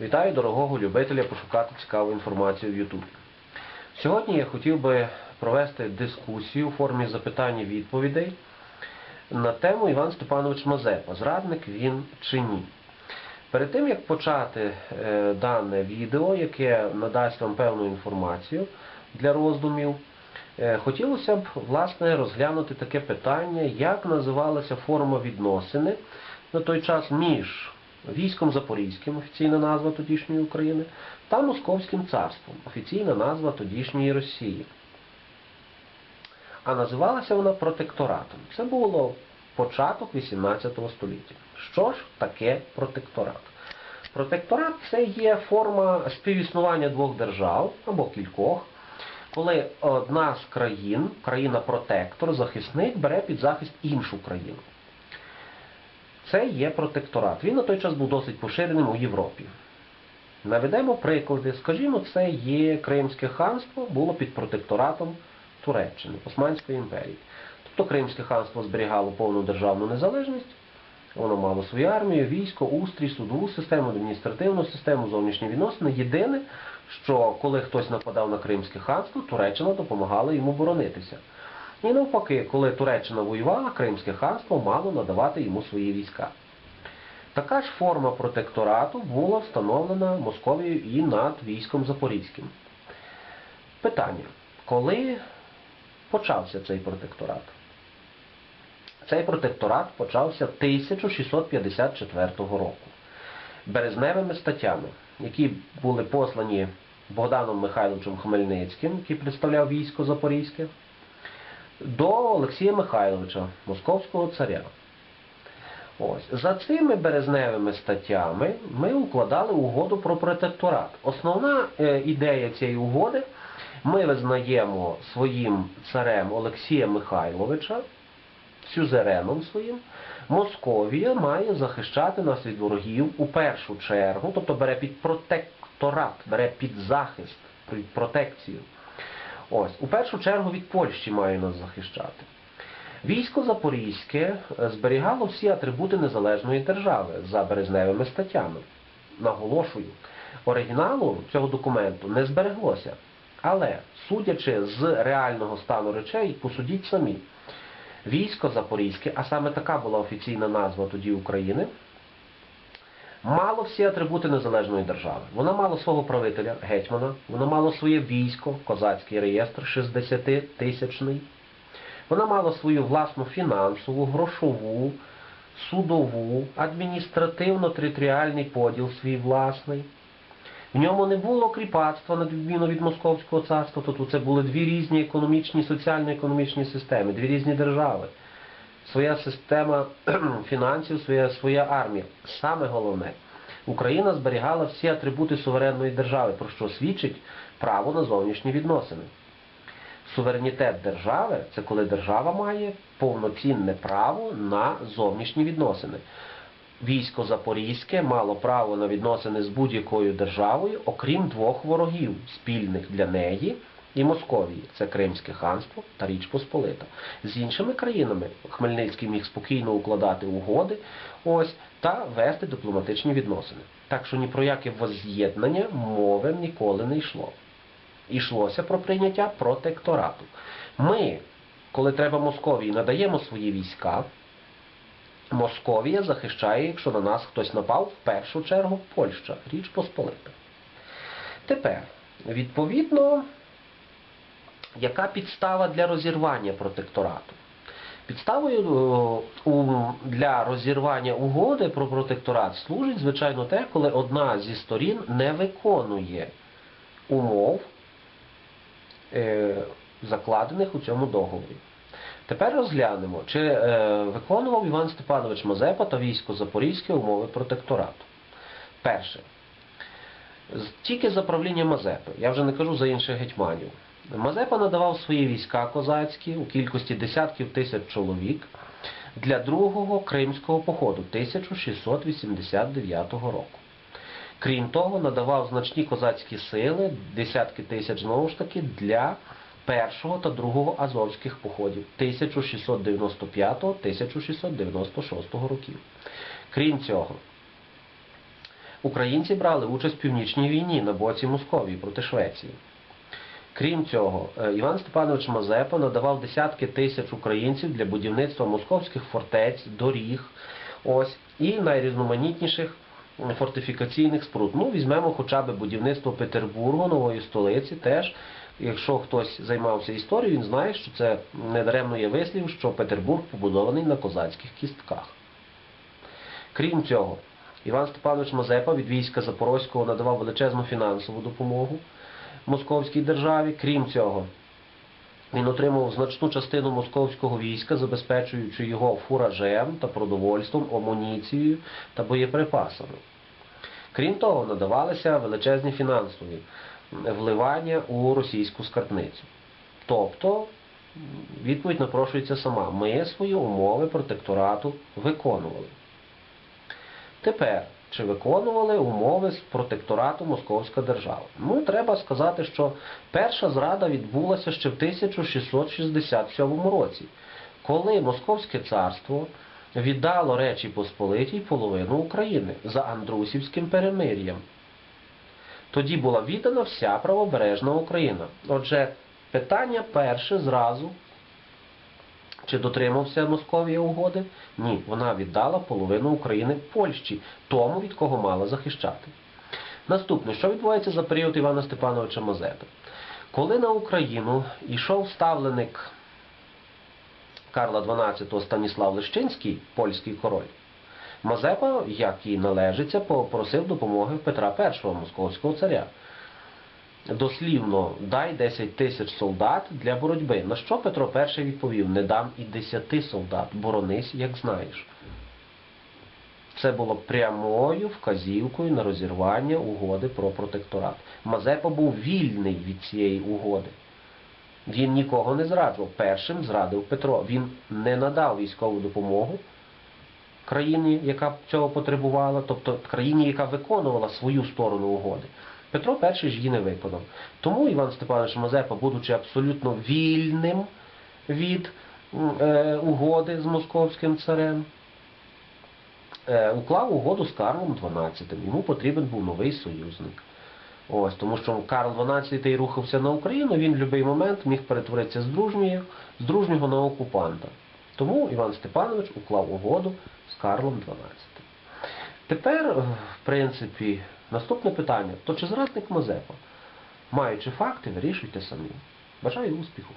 Вітаю дорогого любителя пошукати цікаву інформацію в YouTube. Сьогодні я хотів би провести дискусію у формі запитань і відповідей на тему Іван Степанович Мазепа. Зрадник він чи ні? Перед тим як почати е, дане відео, яке надасть вам певну інформацію для роздумів, е, хотілося б власне розглянути таке питання, як називалася форма відносини на той час між військом Запорізьким, офіційна назва тодішньої України, та Московським царством, офіційна назва тодішньої Росії. А називалася вона протекторатом. Це було початок XVIII століття. Що ж таке протекторат? Протекторат це є форма співіснування двох держав або кількох, коли одна з країн, країна-протектор, захисник, бере під захист іншу країну. Це є протекторат. Він на той час був досить поширеним у Європі. Наведемо приклади. Скажімо, це є Кримське ханство, було під протекторатом Туреччини, Османської імперії. Тобто Кримське ханство зберігало повну державну незалежність, воно мало свою армію, військо, устрій, судову систему, адміністративну систему, зовнішні відносини. Єдине, що коли хтось нападав на Кримське ханство, Туреччина допомагала йому боронитися. І навпаки, коли Туреччина воювала, Кримське ханство мало надавати йому свої війська. Така ж форма протекторату була встановлена Московією і над військом Запорізьким. Питання. Коли почався цей протекторат? Цей протекторат почався 1654 року березневими статтями, які були послані Богданом Михайловичем Хмельницьким, який представляв військо Запорізьке, до Олексія Михайловича, московського царя. Ось. За цими березневими статтями ми укладали угоду про протекторат. Основна е, ідея цієї угоди ми визнаємо своїм царем Олексія Михайловича, сюзереном своїм. Московія має захищати нас від ворогів у першу чергу, тобто бере під протекторат, бере під захист, під протекцію. Ось, у першу чергу від Польщі має нас захищати. Військо Запорізьке зберігало всі атрибути незалежної держави за березневими статтями. Наголошую, оригіналу цього документу не збереглося. Але, судячи з реального стану речей, посудіть самі, військо Запорізьке, а саме така була офіційна назва тоді України, мало всі атрибути незалежної держави. Вона мала свого правителя, гетьмана, вона мала своє військо, козацький реєстр 60-тисячний. Вона мала свою власну фінансову, грошову, судову, адміністративно-територіальний поділ свій власний. В ньому не було кріпацтва, на відміну від Московського царства. Тобто це були дві різні економічні, соціально-економічні системи, дві різні держави. Своя система фінансів, своя, своя армія. Саме головне, Україна зберігала всі атрибути суверенної держави, про що свідчить право на зовнішні відносини. Суверенітет держави це коли держава має повноцінне право на зовнішні відносини. Військо Запорізьке мало право на відносини з будь-якою державою, окрім двох ворогів, спільних для неї і Московії. Це Кримське ханство та Річ Посполита. З іншими країнами Хмельницький міг спокійно укладати угоди ось, та вести дипломатичні відносини. Так що ні про яке воз'єднання мови ніколи не йшло. Ішлося про прийняття протекторату. Ми, коли треба Московії, надаємо свої війська. Московія захищає, якщо на нас хтось напав, в першу чергу Польща, Річ Посполита. Тепер, відповідно, яка підстава для розірвання протекторату? Підставою е, для розірвання угоди про протекторат служить, звичайно, те, коли одна зі сторін не виконує умов, е, закладених у цьому договорі. Тепер розглянемо, чи е, виконував Іван Степанович Мазепа та військо Запорізьке умови протекторату. Перше. Тільки за правління Мазепи, я вже не кажу за інших гетьманів. Мазепа надавав свої війська козацькі у кількості десятків тисяч чоловік для другого кримського походу 1689 року. Крім того, надавав значні козацькі сили, десятки тисяч знову ж таки, для першого та другого азовських походів 1695-1696 років. Крім цього, Українці брали участь в північній війні на боці Московії проти Швеції. Крім цього, е, Іван Степанович Мазепа надавав десятки тисяч українців для будівництва московських фортець, доріг, ось, і найрізноманітніших фортифікаційних споруд. Ну, візьмемо хоча б будівництво Петербургу, нової столиці, теж. Якщо хтось займався історією, він знає, що це недаремно є вислів, що Петербург побудований на козацьких кістках. Крім цього, Іван Степанович Мазепа від війська Запорозького надавав величезну фінансову допомогу московській державі. Крім цього, він отримав значну частину московського війська, забезпечуючи його фуражем та продовольством, амуніцією та боєприпасами. Крім того, надавалися величезні фінансові вливання у російську скарбницю. Тобто, відповідь напрошується сама. Ми свої умови протекторату виконували. Тепер, чи виконували умови з протекторату Московська держава? Ну, треба сказати, що перша зрада відбулася ще в 1667 році, коли Московське царство віддало Речі Посполитій половину України за Андрусівським перемир'ям. Тоді була віддана вся правобережна Україна. Отже, питання перше зразу. Чи дотримався Московія угоди? Ні, вона віддала половину України Польщі, тому, від кого мала захищати. Наступне, що відбувається за період Івана Степановича Мазепи? Коли на Україну йшов ставленик Карла XII Станіслав Лещинський, польський король, Мазепа, як і належиться, попросив допомоги Петра І, московського царя. Дослівно, дай 10 тисяч солдат для боротьби. На що Петро І відповів, не дам і 10 солдат, боронись, як знаєш. Це було прямою вказівкою на розірвання угоди про протекторат. Мазепа був вільний від цієї угоди. Він нікого не зраджував. Першим зрадив Петро. Він не надав військову допомогу країні, яка цього потребувала, тобто країні, яка виконувала свою сторону угоди. Петро І ж її не виконав. Тому Іван Степанович Мазепа, будучи абсолютно вільним від е, угоди з московським царем, е, уклав угоду з Карлом XII. Йому потрібен був новий союзник. Ось, тому що Карл XII рухався на Україну, він в будь-який момент міг перетворитися з дружнього, з дружнього на окупанта. Тому Іван Степанович уклав угоду з Карлом XII. Тепер, е, в принципі, наступне питання: то чи зрадник Мазепа? Маючи факти, вирішуйте самі. Бажаю успіху!